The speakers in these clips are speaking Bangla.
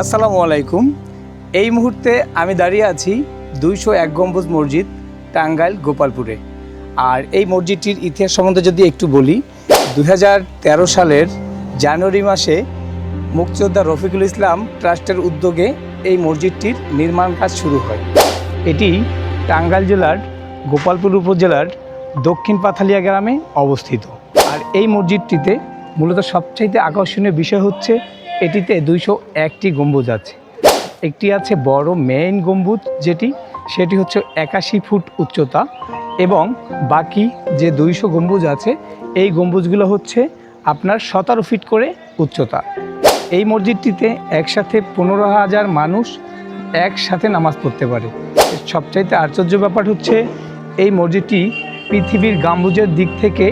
আসসালামু আলাইকুম। এই মুহূর্তে আমি দাঁড়িয়ে আছি দুইশো এক গম্বুজ মসজিদ টাঙ্গাইল গোপালপুরে। আর এই মসজিদটির ইতিহাস সম্বন্ধে যদি একটু বলি দু হাজার তেরো সালের জানুয়ারি মাসে মুক্তিযোদ্ধা রফিকুল ইসলাম ট্রাস্টের উদ্যোগে এই মসজিদটির নির্মাণ কাজ শুরু হয়। এটি টাঙ্গাইল জেলার গোপালপুর উপজেলার দক্ষিণ পাথালিয়া গ্রামে অবস্থিত। আর এই মসজিদটিতে মূলত সবচাইতে আকর্ষণীয় বিষয় হচ্ছে এটিতে দুইশো একটি গম্বুজ আছে। একটি আছে বড় মেইন গম্বুজ যেটি, সেটি হচ্ছে একাশি ফুট উচ্চতা এবং বাকি যে দুইশো গম্বুজ আছে, এই গম্বুজগুলো হচ্ছে আপনার সতেরো ফিট করে উচ্চতা। এই মসজিদটিতে একসাথে পনেরো হাজার মানুষ একসাথে নামাজ পড়তে পারে। সবচাইতে আশ্চর্য ব্যাপার হচ্ছে, এই মসজিদটি পৃথিবীর গাম্বুজের দিক থেকে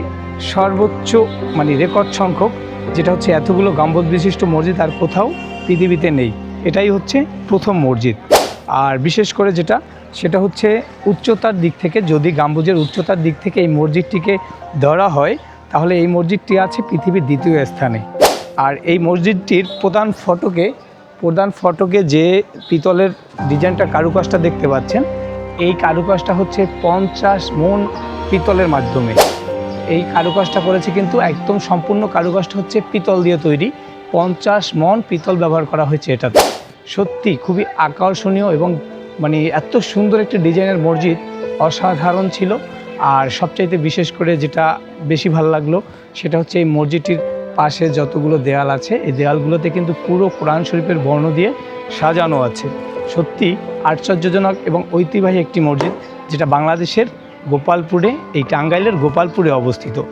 সর্বোচ্চ মানে রেকর্ড সংখ্যক, যেটা হচ্ছে এতগুলো গাম্বুজ বিশিষ্ট মসজিদ আর কোথাও পৃথিবীতে নেই। এটাই হচ্ছে প্রথম মসজিদ। আর বিশেষ করে যেটা, সেটা হচ্ছে উচ্চতার দিক থেকে, যদি গাম্বুজের উচ্চতার দিক থেকে এই মসজিদটিকে ধরা হয়, তাহলে এই মসজিদটি আছে পৃথিবীর দ্বিতীয় স্থানে। আর এই মসজিদটির প্রধান ফটকে প্রধান ফটকে যে পিতলের ডিজাইনটা কারুকাজটা দেখতে পাচ্ছেন, এই কারুকাজটা হচ্ছে পঞ্চাশ মন পিতলের মাধ্যমে। এই কারুকাজটা করেছে কিন্তু একদম সম্পূর্ণ কারুকাজটা হচ্ছে পিতল দিয়ে তৈরি। পঞ্চাশ মন পিতল ব্যবহার করা হয়েছে এটাতে। সত্যি খুবই আকর্ষণীয় এবং মানে এত সুন্দর একটি ডিজাইনের মসজিদ অসাধারণ ছিল। আর সবচাইতে বিশেষ করে যেটা বেশি ভালো লাগল, সেটা হচ্ছে এই মসজিদটির পাশে যতগুলো দেয়াল আছে, এই দেয়ালগুলোতে কিন্তু পুরো কোরআন শরীফের বর্ণ দিয়ে সাজানো আছে। সত্যি আশ্চর্যজনক এবং ঐতিহ্যবাহী একটি মসজিদ, যেটা বাংলাদেশের গোপালপুরে, এই টাঙ্গাইলের গোপালপুরে অবস্থিত।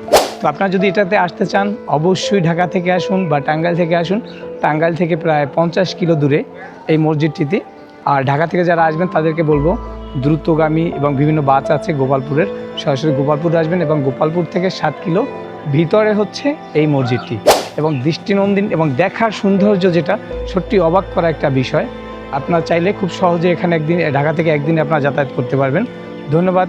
তো আপনারা যদি এটাতে আসতে চান, অবশ্যই ঢাকা থেকে আসুন বা টাঙ্গাইল থেকে আসুন। টাঙ্গাইল থেকে প্রায় পঞ্চাশ কিলো দূরে এই মসজিদটিতে। আর ঢাকা থেকে যারা আসবেন, তাদেরকে বলব, দ্রুতগামী এবং বিভিন্ন বাস আছে গোপালপুরের। সরাসরি গোপালপুরে আসবেন এবং গোপালপুর থেকে সাত কিলো ভিতরে হচ্ছে এই মসজিদটি। এবং দৃষ্টিনন্দিন এবং দেখার সৌন্দর্য যেটা, সত্যি অবাক করা একটা বিষয়। আপনার চাইলে খুব সহজে এখানে একদিন, ঢাকা থেকে একদিন আপনারা যাতায়াত করতে পারবেন। ধন্যবাদ।